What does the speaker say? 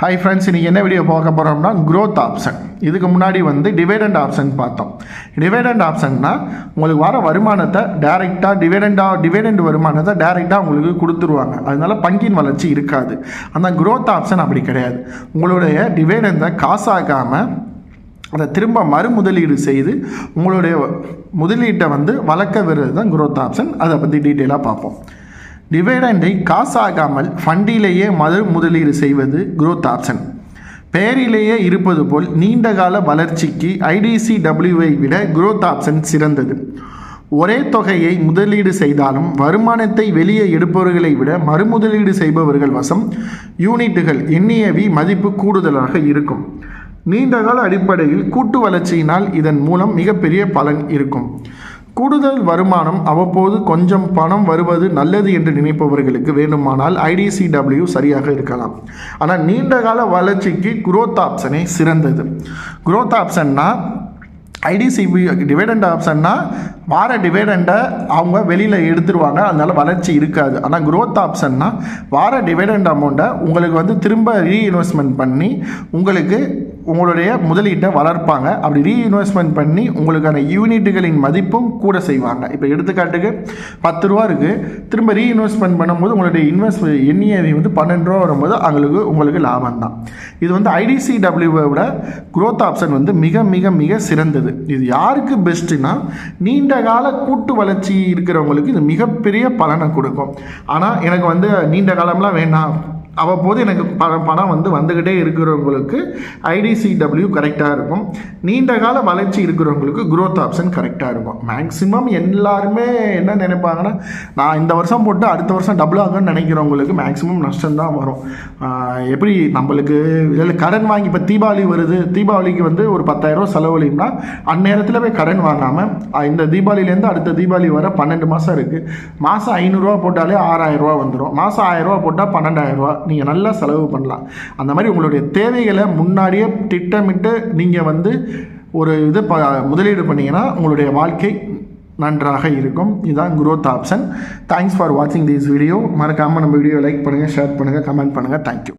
Hi friends இன்றைக்கி என்ன video பார்க்க போகிறோம்னா க்ரோத் ஆப்ஷன் இதுக்கு முன்னாடி வந்து டிவைடண்ட் ஆப்ஷன் பார்த்தோம். டிவைடண்ட் ஆப்ஷன்னா உங்களுக்கு வர வருமானத்தை டைரெக்டாக டிவைடண்டாக டிவைடண்ட் வருமானத்தை டைரெக்டாக உங்களுக்கு கொடுத்துருவாங்க. அதனால பங்கின் வளர்ச்சி இருக்காது. அந்த க்ரோத் ஆப்ஷன் அப்படி கிடையாது. உங்களுடைய டிவைடண்டை காசாக்காமல் அதை திரும்ப மறுமுதலீடு செய்து உங்களுடைய முதலீட்டை வந்து வளர்க்க விருது தான் க்ரோத் ஆப்ஷன் அதை பற்றி டீட்டெயிலாக பார்ப்போம். டிவைடண்டை காசாகாமல் ஃபண்டிலேயே மறு முதலீடு செய்வது குரோத் ஆப்ஷன் பெயரிலேயே இருப்பது போல் நீண்டகால வளர்ச்சிக்கு ஐடிசி டபிள்யூவை விட குரோத் ஆப்ஷன் சிறந்தது. ஒரே தொகையை முதலீடு செய்தாலும் வருமானத்தை வெளியே எடுப்பவர்களை விட மறுமுதலீடு செய்பவர்கள் வசம் யூனிட்டுகள் எண்ணியவி மதிப்பு கூடுதலாக இருக்கும். நீண்டகால அடிப்படையில் கூட்டு வளர்ச்சியினால் இதன் மூலம் மிகப்பெரிய பலன் இருக்கும். கூடுதல் வருமானம் அவ்வப்போது கொஞ்சம் பணம் வருவது நல்லது என்று நினைப்பவர்களுக்கு வேண்டுமானால் ஐடிசிடபிள்யூ சரியாக இருக்கலாம். ஆனால் நீண்டகால வளர்ச்சிக்கு குரோத் ஆப்ஷனே சிறந்தது. குரோத் ஆப்ஷன்னா ஐடிசிபி டிவைடண்ட் ஆப்ஷன்னா வார டிவைடண்டை அவங்க வெளியில் எடுத்துருவாங்க அதனால் வளர்ச்சி இருக்காது. ஆனால் குரோத் ஆப்ஷன்னா வார டிவைடண்ட் அமௌண்ட்டை உங்களுக்கு வந்து திரும்ப ரீஇன்வெஸ்ட்மெண்ட் பண்ணி உங்களுக்கு உங்களுடைய முதலீட்டை வளர்ப்பாங்க. அப்படி ரீஇன்வெஸ்ட்மெண்ட் பண்ணி உங்களுக்கான யூனிட்டுகளின் மதிப்பும் கூட செய்வாங்க. இப்போ எடுத்துக்காட்டுக்கு பத்து ரூபா இருக்குது திரும்ப ரீஇன்வெஸ்ட்மெண்ட் பண்ணும்போது உங்களுடைய இன்வெஸ்ட் எண்ணியவை வந்து பன்னெண்டு ரூபா வரும்போது அவங்களுக்கு உங்களுக்கு லாபம் தான். இது வந்து ஐடிசிடபிள்யூவோட விட ஆப்ஷன் வந்து மிக மிக மிக சிறந்தது. இது யாருக்கு பெஸ்ட்டுனா நீண்ட கால கூட்டு வளர்ச்சி இருக்கிறவங்களுக்கு இது மிகப்பெரிய பலனை கொடுக்கும். ஆனால் எனக்கு வந்து நீண்ட காலம்லாம் வேண்டாம் அவ்வப்போது எனக்கு ப பணம் வந்து வந்துக்கிட்டே இருக்கிறவங்களுக்கு ஐடிசிடபிள்யூ கரெக்டாக இருக்கும். நீண்ட கால வளர்ச்சி இருக்கிறவங்களுக்கு க்ரோத் ஆப்ஷன் கரெக்டாக இருக்கும். மேக்ஸிமம் எல்லாருமே என்ன நினைப்பாங்கன்னா நான் இந்த வருஷம் போட்டு அடுத்த வருஷம் டபுள் ஆகும்னு நினைக்கிறவங்களுக்கு மேக்ஸிமம் நஷ்டம் தான் வரும். எப்படி நம்மளுக்கு இதில் கடன் வாங்கி இப்போ தீபாவளி வருது தீபாவளிக்கு வந்து ஒரு பத்தாயிரரூவா செலவழியும்னா அந்நேரத்தில் போய் கடன் வாங்காமல் இந்த தீபாவளியிலேருந்து அடுத்த தீபாவளி வர பன்னெண்டு மாதம் இருக்குது மாதம் ஐநூறுரூவா போட்டாலே ஆறாயிரரூவா வந்துடும் மாதம் ஆயிரரூவா போட்டால் பன்னெண்டாயிரரூவா நீங்கள் நல்லா செலவு பண்ணலாம். அந்த மாதிரி உங்களுடைய தேவைகளை முன்னாடியே திட்டமிட்டு நீங்கள் வந்து ஒரு இது ப முதலீடு பண்ணிங்கன்னா உங்களுடைய வாழ்க்கை நன்றாக இருக்கும். இதுதான் குரோத் ஆப்ஷன் தேங்க்ஸ் ஃபார் வாட்சிங் திஸ் வீடியோ மறக்காமல் நம்ம வீடியோ லைக் பண்ணுங்கள் ஷேர் பண்ணுங்கள் கமெண்ட் பண்ணுங்கள் தேங்க்யூ